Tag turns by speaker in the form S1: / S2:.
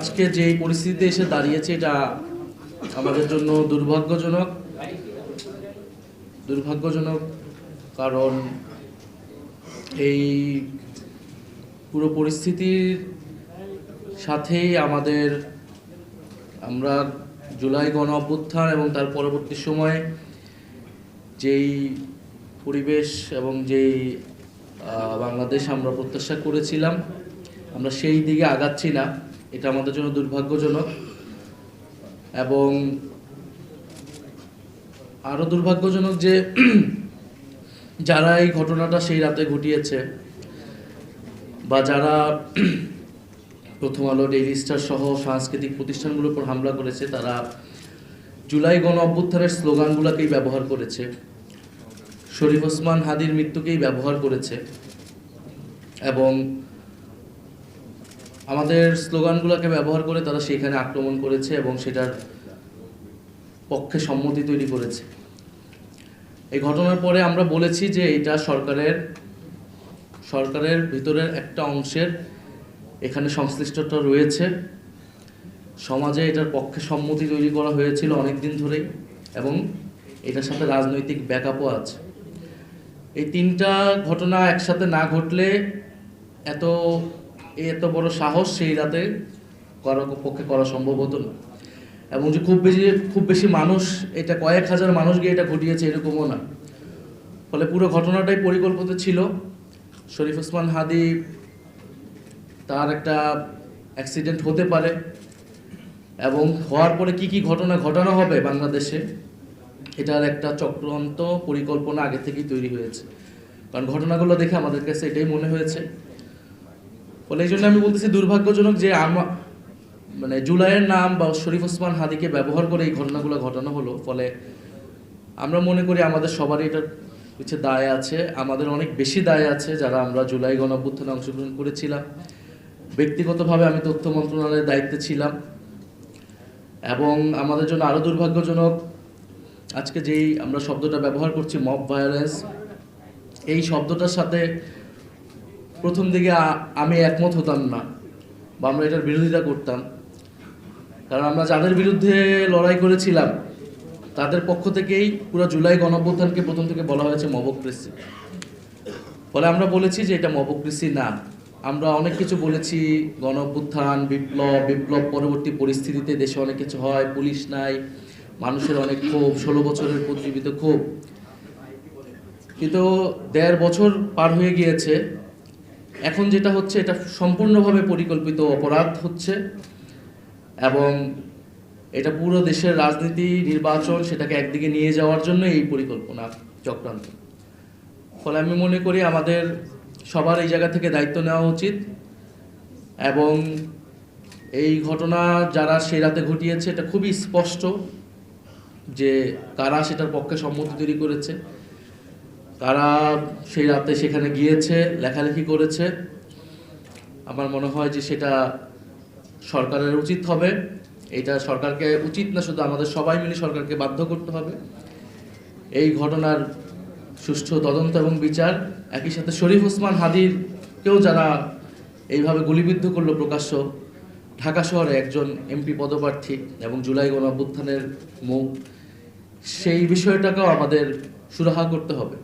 S1: আজকে যে পরিস্থিতিতে এসে দাঁড়িয়েছে, এটা আমাদের জন্য দুর্ভাগ্যজনক। দুর্ভাগ্যজনক কারণ এই পুরো পরিস্থিতির সাথেই আমাদের আমরা জুলাই গণ অভ্যুত্থান এবং তার পরবর্তী সময়ে যেই পরিবেশ এবং যেই বাংলাদেশ আমরা প্রত্যাশা করেছিলাম, আমরা সেই দিকে আগাচ্ছি না। এটা আমাদের জন্য দুর্ভাগ্যজনক এবং আরও দুর্ভাগ্যজনক যে যারা এই ঘটনাটা সেই রাতে ঘটিয়েছে বা যারা প্রথম আলো, ডেইলি স্টার সহ সাংস্কৃতিক প্রতিষ্ঠানগুলোর উপর হামলা করেছে, তারা জুলাই গণ অভ্যুত্থানের স্লোগানগুলোকেই ব্যবহার করেছে। শরীফ ওসমান হাদির মৃত্যুকেই ব্যবহার করেছে এবং আমাদের স্লোগানগুলোকে ব্যবহার করে তারা সেখানে আক্রমণ করেছে এবং সেটার পক্ষে সম্মতি তৈরি করেছে। এই ঘটনার পরে আমরা বলেছি যে এটা সরকারের সরকারের ভিতরের একটা অংশের এখানে সংশ্লিষ্টতা রয়েছে। সমাজে এটার পক্ষে সম্মতি তৈরি করা হয়েছিল অনেক দিন ধরেই এবং এটার সাথে রাজনৈতিক ব্যাকআপও আছে। এই তিনটা ঘটনা একসাথে না ঘটলে এত এত বড় সাহস সেই রাতে করার পক্ষে করা সম্ভব হতো না। এবং যে খুব বেশি খুব বেশি মানুষ, এটা কয়েক হাজার মানুষ গিয়ে এটা ঘটিয়েছে, এরকমও না। ফলে পুরো ঘটনাটাই পরিকল্পিত ছিল। শরীফ ওসমান হাদি তার একটা অ্যাক্সিডেন্ট হতে পারে এবং হওয়ার পরে কি কি ঘটনা ঘটানো হবে বাংলাদেশে, এটার একটা চক্রান্ত পরিকল্পনা আগে থেকেই তৈরি হয়েছে। কারণ ঘটনাগুলো দেখে আমাদের কাছে এটাই মনে হয়েছে। ফলে এই জন্য আমি বলতেছি দুর্ভাগ্যজনক যে আমা মানে জুলাইয়ের নাম বা শরীফ ওসমান হাদিকে ব্যবহার করে এই ঘটনাগুলো ঘটানো হলো, ফলে আমরা মনে করি আমাদের সবারই এটার কিছু দায় আছে, আমাদের অনেক বেশি দায় আছে যারা আমরা জুলাই গণঅভ্যুত্থানে অংশগ্রহণ করেছিলাম। ব্যক্তিগতভাবে আমি তথ্য মন্ত্রণালয়ের দায়িত্বে ছিলাম এবং আমাদের জন্য আরও দুর্ভাগ্যজনক আজকে যেই আমরা শব্দটা ব্যবহার করছি মব ভায়োলেন্স এই শব্দটার সাথে প্রথম দিকে আমি একমত হতাম না বা আমরা এটার বিরোধিতা করতাম। কারণ আমরা যাদের বিরুদ্ধে লড়াই করেছিলাম, তাদের পক্ষ থেকেই পুরো জুলাই গণঅভ্যুত্থানকে প্রথম থেকে বলা হয়েছে মবক্রেসি। ফলে আমরা বলেছি যে এটা মবক্রেসি না। আমরা অনেক কিছু বলেছি গণ বিপ্লব বিপ্লব পরবর্তী পরিস্থিতিতে দেশে অনেক কিছু হয়, পুলিশ নাই, মানুষের অনেক ক্ষোভ, ষোলো বছরের প্রতিবিত ক্ষোভ। কিন্তু দেড় বছর পার হয়ে গিয়েছে এখন যেটা হচ্ছে, এটা সম্পূর্ণভাবে পরিকল্পিত অপরাধ হচ্ছে এবং এটা পুরো দেশের রাজনীতি, নির্বাচন সেটাকে একদিকে নিয়ে যাওয়ার জন্য এই পরিকল্পনা চক্রান্ত। ফলে আমি মনে করি আমাদের সবার এই জায়গা থেকে দায়িত্ব নেওয়া উচিত এবং এই ঘটনা যারা সেই রাতে ঘটিয়েছে, এটা খুবই স্পষ্ট যে কারা সেটার পক্ষে সম্মতি তৈরি করেছে। কারা সেই রাতে সেখানে গিয়েছে, লেখালেখি করেছে। আমার মনে হয় যে সেটা সরকারের উচিত হবে। এটা সরকারকে উচিত না, শুধু আমাদের সবাই মিলে সরকারকে বাধ্য করতে হবে। এই ঘটনার সুষ্ঠু তদন্ত এবং বিচার, একই সাথে শরীফ ওসমান হাদির কেউ যারা এইভাবে গুলিবিদ্ধ করল প্রকাশ্য, ঢাকা শহরে একজন এমপি পদপ্রার্থী এবং জুলাই গণ অভ্যুত্থানের মুখ সেই বিষয়টাকেও আমাদের সুরাহা করতে হবে।